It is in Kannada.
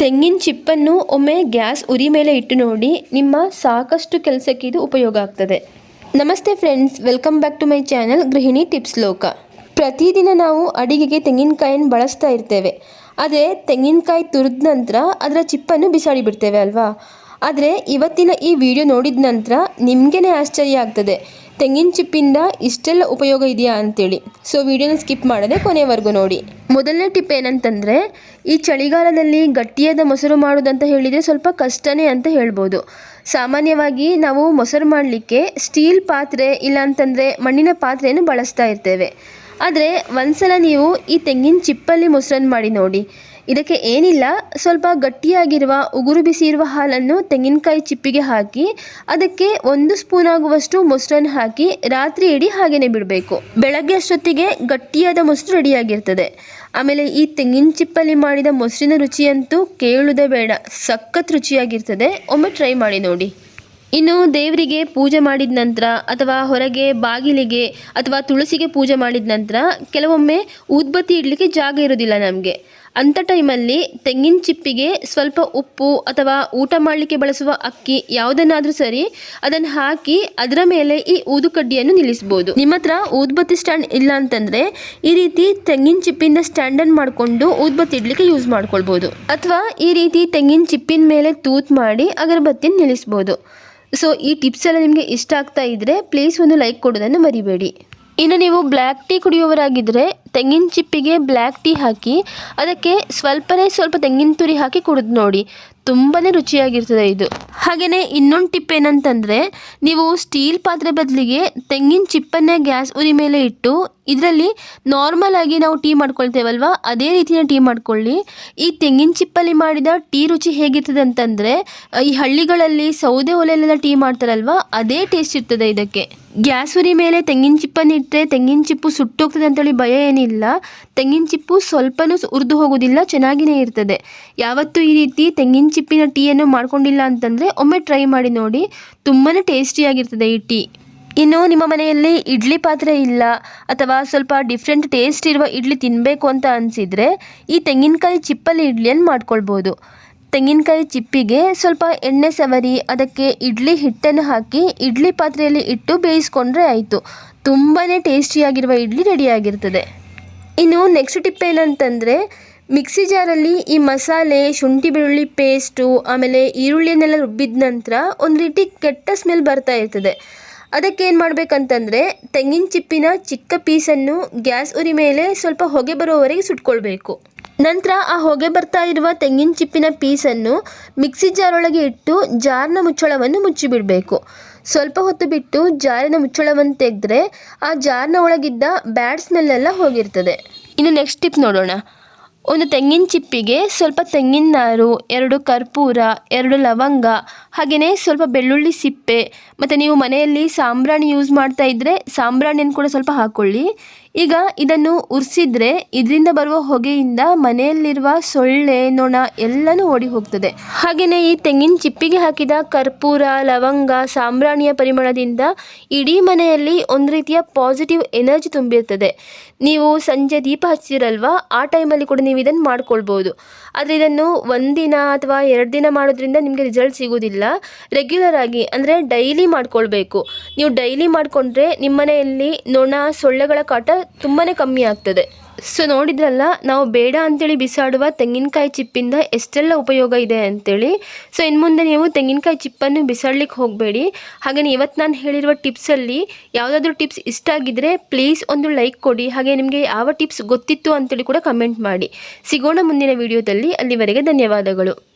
ತೆಂಗಿನ ಚಿಪ್ಪನ್ನು ಒಮ್ಮೆ ಗ್ಯಾಸ್ ಉರಿ ಮೇಲೆ ಇಟ್ಟು ನೋಡಿ, ನಿಮ್ಮ ಸಾಕಷ್ಟು ಕೆಲಸಕ್ಕೆ ಇದು ಉಪಯೋಗ ಆಗ್ತದೆ. ನಮಸ್ತೆ friends, welcome back to my channel Gruhini tips Loka. ಪ್ರತಿದಿನ ನಾವು ಅಡಿಗೆಗೆ ತೆಂಗಿನಕಾಯನ್ನು ಬಳಸ್ತಾ ಇರ್ತೇವೆ. ಆದರೆ ತೆಂಗಿನಕಾಯಿ ತುರಿದ ನಂತರ ಅದರ ಚಿಪ್ಪನ್ನು ಬಿಸಾಡಿ ಬಿಡ್ತೇವೆ ಅಲ್ವಾ? ಆದರೆ ಇವತ್ತಿನ ಈ ವಿಡಿಯೋ ನೋಡಿದ ನಂತರ ನಿಮಗೇ ಆಶ್ಚರ್ಯ ಆಗ್ತದೆ. ತೆಂಗಿನ ಚಿಪ್ಪಿಂದ ಇಷ್ಟೆಲ್ಲ ಉಪಯೋಗ ಇದೆಯಾ ಅಂತೇಳಿ. ಸೊ ವಿಡಿಯೋನ ಸ್ಕಿಪ್ ಮಾಡದೆ ಕೊನೆವರೆಗೂ ನೋಡಿ. ಮೊದಲನೇ ಟಿಪ್ ಏನಂತಂದರೆ, ಈ ಚಳಿಗಾಲದಲ್ಲಿ ಗಟ್ಟಿಯಾದ ಮೊಸರು ಮಾಡೋದಂತ ಹೇಳಿದರೆ ಸ್ವಲ್ಪ ಕಷ್ಟನೇ ಅಂತ ಹೇಳ್ಬೋದು. ಸಾಮಾನ್ಯವಾಗಿ ನಾವು ಮೊಸರು ಮಾಡಲಿಕ್ಕೆ ಸ್ಟೀಲ್ ಪಾತ್ರೆ ಇಲ್ಲ ಅಂತಂದರೆ ಮಣ್ಣಿನ ಪಾತ್ರೆಯನ್ನು ಬಳಸ್ತಾ ಇರ್ತೇವೆ. ಆದರೆ, ಒಂದ್ಸಲ ನೀವು ಈ ತೆಂಗಿನ ಚಿಪ್ಪಲ್ಲಿ ಮೊಸರನ್ನು ಮಾಡಿ ನೋಡಿ. ಇದಕ್ಕೆ ಏನಿಲ್ಲ, ಸ್ವಲ್ಪ ಗಟ್ಟಿಯಾಗಿರುವ ಉಗುರು ಬಿಸಿ ಇರುವ ಹಾಲನ್ನು ತೆಂಗಿನಕಾಯಿ ಚಿಪ್ಪಿಗೆ ಹಾಕಿ, ಅದಕ್ಕೆ ಒಂದು ಸ್ಪೂನ್ ಆಗುವಷ್ಟು ಮೊಸರನ್ನು ಹಾಕಿ ರಾತ್ರಿ ಇಡೀ ಹಾಗೆಯೇ ಬಿಡಬೇಕು. ಬೆಳಗ್ಗೆ ಅಷ್ಟೊತ್ತಿಗೆ ಗಟ್ಟಿಯಾದ ಮೊಸರು ರೆಡಿಯಾಗಿರ್ತದೆ. ಆಮೇಲೆ ಈ ತೆಂಗಿನ ಚಿಪ್ಪಲ್ಲಿ ಮಾಡಿದ ಮೊಸರಿನ ರುಚಿಯಂತೂ ಕೇಳುವುದೇ ಬೇಡ, ಸಖತ್ ರುಚಿಯಾಗಿರ್ತದೆ. ಒಮ್ಮೆ ಟ್ರೈ ಮಾಡಿ ನೋಡಿ. ಇನ್ನು ದೇವರಿಗೆ ಪೂಜೆ ಮಾಡಿದ ನಂತರ ಅಥವಾ ಹೊರಗೆ ಬಾಗಿಲಿಗೆ ಅಥವಾ ತುಳಸಿಗೆ ಪೂಜೆ ಮಾಡಿದ ನಂತರ ಕೆಲವೊಮ್ಮೆ ಉದ್ಬತ್ತಿ ಇಡಲಿಕ್ಕೆ ಜಾಗ ಇರೋದಿಲ್ಲ ನಮಗೆ. ಅಂಥ ಟೈಮಲ್ಲಿ ತೆಂಗಿನ ಚಿಪ್ಪಿಗೆ ಸ್ವಲ್ಪ ಉಪ್ಪು ಅಥವಾ ಊಟ ಮಾಡಲಿಕ್ಕೆ ಬಳಸುವ ಅಕ್ಕಿ ಯಾವುದನ್ನಾದರೂ ಸರಿ ಅದನ್ನು ಹಾಕಿ ಅದರ ಮೇಲೆ ಈ ಊದುಕಡ್ಡಿಯನ್ನು ನಿಲ್ಲಿಸ್ಬೋದು. ನಿಮ್ಮ ಹತ್ರ ಊದ್ಬತ್ತಿ ಸ್ಟ್ಯಾಂಡ್ ಇಲ್ಲ ಅಂತಂದರೆ ಈ ರೀತಿ ತೆಂಗಿನ ಚಿಪ್ಪಿಂದ ಸ್ಟ್ಯಾಂಡನ್ ಮಾಡಿಕೊಂಡು ಊದ್ಬತ್ತಿ ಇಡಲಿಕ್ಕೆ ಯೂಸ್ ಮಾಡ್ಕೊಳ್ಬೋದು. ಅಥವಾ ಈ ರೀತಿ ತೆಂಗಿನ ಚಿಪ್ಪಿನ ಮೇಲೆ ತೂತ್ ಮಾಡಿ ಅಗರಬತ್ತಿನ ನಿಲ್ಲಿಸ್ಬೋದು. ಸೊ ಈ ಟಿಪ್ಸ್ ಎಲ್ಲ ನಿಮಗೆ ಇಷ್ಟ ಆಗ್ತಾ ಇದ್ದರೆ ಪ್ಲೀಸ್ ಒಂದು ಲೈಕ್ ಕೊಡೋದನ್ನು ಮರಿಬೇಡಿ. ಇನ್ನು ನೀವು ಬ್ಲ್ಯಾಕ್ ಟೀ ಕುಡಿಯುವವರಾಗಿದ್ದರೆ ತೆಂಗಿನ ಚಿಪ್ಪಿಗೆ ಬ್ಲ್ಯಾಕ್ ಟೀ ಹಾಕಿ, ಅದಕ್ಕೆ ಸ್ವಲ್ಪನೇ ಸ್ವಲ್ಪ ತೆಂಗಿನ ತುರಿ ಹಾಕಿ ಕುಡಿದು ನೋಡಿ. ತುಂಬಾ ರುಚಿಯಾಗಿರ್ತದೆ ಇದು. ಹಾಗೆಯೇ ಇನ್ನೊಂದು ಟಿಪ್ ಏನಂತಂದರೆ, ನೀವು ಸ್ಟೀಲ್ ಪಾತ್ರೆ ಬದಲಿಗೆ ತೆಂಗಿನ ಚಿಪ್ಪನ್ನೇ ಗ್ಯಾಸ್ ಉರಿ ಮೇಲೆ ಇಟ್ಟು, ಇದರಲ್ಲಿ ನಾರ್ಮಲ್ ಆಗಿ ನಾವು ಟೀ ಮಾಡ್ಕೊಳ್ತೇವಲ್ವ? ಅದೇ ರೀತಿಯ ಟೀ ಮಾಡ್ಕೊಳ್ಳಿ. ಈ ತೆಂಗಿನ ಚಿಪ್ಪಲ್ಲಿ ಮಾಡಿದ ಟೀ ರುಚಿ ಹೇಗಿರ್ತದೆ ಅಂತಂದರೆ, ಈ ಹಳ್ಳಿಗಳಲ್ಲಿ ಸೌದೆ ಒಲೆಯಲ್ಲೆಲ್ಲ ಟೀ ಮಾಡ್ತಾರಲ್ವ, ಅದೇ ಟೇಸ್ಟ್ ಇರ್ತದೆ ಇದಕ್ಕೆ. ಗ್ಯಾಸ್ ಉರಿ ಮೇಲೆ ತೆಂಗಿನ ಚಿಪ್ಪನ್ನು ಇಟ್ಟರೆ ತೆಂಗಿನ ಚಿಪ್ಪು ಸುಟ್ಟೋಗ್ತದೆ ಅಂತೇಳಿ ಭಯ ಏನಿಲ್ಲ. ತೆಂಗಿನ ಚಿಪ್ಪು ಸ್ವಲ್ಪನೂ ಉರಿದು ಹೋಗೋದಿಲ್ಲ ಚೆನ್ನಾಗಿಯೇ ಇರ್ತದೆ. ಯಾವತ್ತೂ ಈ ರೀತಿ ತೆಂಗಿನ ಚಿಪ್ಪಿನ ಟೀಯನ್ನು ಮಾಡ್ಕೊಂಡಿಲ್ಲ ಅಂತಂದರೆ ಒಮ್ಮೆ ಟ್ರೈ ಮಾಡಿ ನೋಡಿ ತುಂಬಾ ಟೇಸ್ಟಿಯಾಗಿರ್ತದೆ ಈ ಟೀ. ಇನ್ನು ನಿಮ್ಮ ಮನೆಯಲ್ಲಿ ಇಡ್ಲಿ ಪಾತ್ರೆ ಇಲ್ಲ, ಅಥವಾ ಸ್ವಲ್ಪ ಡಿಫ್ರೆಂಟ್ ಟೇಸ್ಟ್ ಇರುವ ಇಡ್ಲಿ ತಿನ್ನಬೇಕು ಅಂತ ಅನಿಸಿದರೆ ಈ ತೆಂಗಿನಕಾಯಿ ಚಿಪ್ಪಲ್ಲಿ ಇಡ್ಲಿಯನ್ನು ಮಾಡ್ಕೊಳ್ಬೋದು. ತೆಂಗಿನಕಾಯಿ ಚಿಪ್ಪಿಗೆ ಸ್ವಲ್ಪ ಎಣ್ಣೆ ಸವರಿ, ಅದಕ್ಕೆ ಇಡ್ಲಿ ಹಿಟ್ಟನ್ನು ಹಾಕಿ ಇಡ್ಲಿ ಪಾತ್ರೆಯಲ್ಲಿ ಇಟ್ಟು ಬೇಯಿಸ್ಕೊಂಡ್ರೆ ಆಯಿತು. ತುಂಬಾ ಟೇಸ್ಟಿಯಾಗಿರುವ ಇಡ್ಲಿ ರೆಡಿಯಾಗಿರ್ತದೆ. ಇನ್ನು ನೆಕ್ಸ್ಟ್ ಟಿಪ್ ಏನಂತಂದರೆ, ಮಿಕ್ಸಿ ಜಾರಲ್ಲಿ ಈ ಮಸಾಲೆ, ಶುಂಠಿ ಬೆಳ್ಳುಳ್ಳಿ ಪೇಸ್ಟು, ಆಮೇಲೆ ಈರುಳ್ಳಿಯನ್ನೆಲ್ಲ ರುಬ್ಬಿದ ನಂತರ ಒಂದು ರೀತಿ ಕೆಟ್ಟ ಸ್ಮೆಲ್ ಬರ್ತಾ ಇರ್ತದೆ. ಅದಕ್ಕೆ ಏನು ಮಾಡಬೇಕಂತಂದರೆ, ತೆಂಗಿನ ಚಿಪ್ಪಿನ ಚಿಕ್ಕ ಪೀಸನ್ನು ಗ್ಯಾಸ್ ಉರಿ ಮೇಲೆ ಸ್ವಲ್ಪ ಹೊಗೆ ಬರೋವರೆಗೆ ಸುಟ್ಕೊಳ್ಬೇಕು. ನಂತರ ಆ ಹೊಗೆ ಬರ್ತಾ ಇರುವ ತೆಂಗಿನ ಚಿಪ್ಪಿನ ಪೀಸನ್ನು ಮಿಕ್ಸಿ ಜಾರೊಳಗೆ ಇಟ್ಟು ಜಾರ್ನ ಮುಚ್ಚಳವನ್ನು ಮುಚ್ಚಿಬಿಡಬೇಕು. ಸ್ವಲ್ಪ ಹೊತ್ತು ಬಿಟ್ಟು ಜಾರಿನ ಮುಚ್ಚಳವನ್ನು ತೆಗೆದ್ರೆ ಆ ಜಾರ್ನ ಒಳಗಿದ್ದ ಬ್ಯಾಡ್ ಸ್ಮೆಲ್ಲೆಲ್ಲ ಹೋಗಿರ್ತದೆ. ಇನ್ನು ನೆಕ್ಸ್ಟ್ ಟಿಪ್ ನೋಡೋಣ. ಒಂದು ತೆಂಗಿನ ಚಿಪ್ಪಿಗೆ ಸ್ವಲ್ಪ ತೆಂಗಿನ ನಾರು, ಎರಡು ಕರ್ಪೂರ, ಎರಡು ಲವಂಗ ಹಾಗೆಯೇ ಸ್ವಲ್ಪ ಬೆಳ್ಳುಳ್ಳಿ ಸಿಪ್ಪೆ, ಮತ್ತು ನೀವು ಮನೆಯಲ್ಲಿ ಸಾಂಬ್ರಾಣಿ ಯೂಸ್ ಮಾಡ್ತಾ ಇದ್ದರೆ ಸಾಂಬ್ರಾಣಿಯನ್ನು ಕೂಡ ಸ್ವಲ್ಪ ಹಾಕ್ಕೊಳ್ಳಿ ಈಗ ಇದನ್ನು ಉರಿಸಿದ್ರೆ ಇದರಿಂದ ಬರುವ ಹೊಗೆಯಿಂದ ಮನೆಯಲ್ಲಿರುವ ಸೊಳ್ಳೆ, ನೊಣ ಎಲ್ಲನೂ ಓಡಿ ಹೋಗ್ತದೆ. ಹಾಗೆಯೇ ಈ ತೆಂಗಿನ ಚಿಪ್ಪಿಗೆ ಹಾಕಿದ ಕರ್ಪೂರ, ಲವಂಗ, ಸಾಂಬ್ರಾಣಿಯ ಪರಿಮಳದಿಂದ ಇಡೀ ಮನೆಯಲ್ಲಿ ಒಂದು ರೀತಿಯ ಪಾಸಿಟಿವ್ ಎನರ್ಜಿ ತುಂಬಿರ್ತದೆ. ನೀವು ಸಂಜೆ ದೀಪ ಹಚ್ಚಿರಲ್ವಾ? ಆ ಟೈಮಲ್ಲಿ ಕೂಡ ನೀವು ಇದನ್ನು ಮಾಡ್ಕೊಳ್ಬೋದು. ಆದರೆ ಇದನ್ನು ಒಂದಿನ ಅಥವಾ ಎರಡು ದಿನ ಮಾಡೋದ್ರಿಂದ ನಿಮಗೆ ರಿಸಲ್ಟ್ ಸಿಗೋದಿಲ್ಲ. ರೆಗ್ಯುಲರ್ ಆಗಿ ಅಂದರೆ ಡೈಲಿ ಮಾಡ್ಕೊಳ್ಬೇಕು. ನೀವು ಡೈಲಿ ಮಾಡಿಕೊಂಡ್ರೆ ನಿಮ್ಮ ಮನೆಯಲ್ಲಿ ನೊಣ, ಸೊಳ್ಳೆಗಳ ಕಾಟ ತುಂಬಾ ಕಮ್ಮಿ ಆಗ್ತದೆ. ಸೊ ನೋಡಿದ್ರಲ್ಲ, ನಾವು ಬೇಡ ಅಂತೇಳಿ ಬಿಸಾಡುವ ತೆಂಗಿನಕಾಯಿ ಚಿಪ್ಪಿಂದ ಎಷ್ಟೆಲ್ಲ ಉಪಯೋಗ ಇದೆ ಅಂತೇಳಿ. ಸೊ ಇನ್ನು ಮುಂದೆ ನೀವು ತೆಂಗಿನಕಾಯಿ ಚಿಪ್ಪನ್ನು ಬಿಸಾಡ್ಲಿಕ್ಕೆ ಹೋಗಬೇಡಿ. ಹಾಗೆಯೇ ಇವತ್ತು ನಾನು ಹೇಳಿರುವ ಟಿಪ್ಸಲ್ಲಿ ಯಾವುದಾದ್ರೂ ಟಿಪ್ಸ್ ಇಷ್ಟ ಆಗಿದ್ದರೆ ಪ್ಲೀಸ್ ಒಂದು ಲೈಕ್ ಕೊಡಿ. ಹಾಗೆ ನಿಮಗೆ ಯಾವ ಟಿಪ್ಸ್ ಗೊತ್ತಿತ್ತು ಅಂತೇಳಿ ಕೂಡ ಕಮೆಂಟ್ ಮಾಡಿ. ಸಿಗೋಣ ಮುಂದಿನ ವಿಡಿಯೋದಲ್ಲಿ. ಅಲ್ಲಿವರೆಗೆ ಧನ್ಯವಾದಗಳು.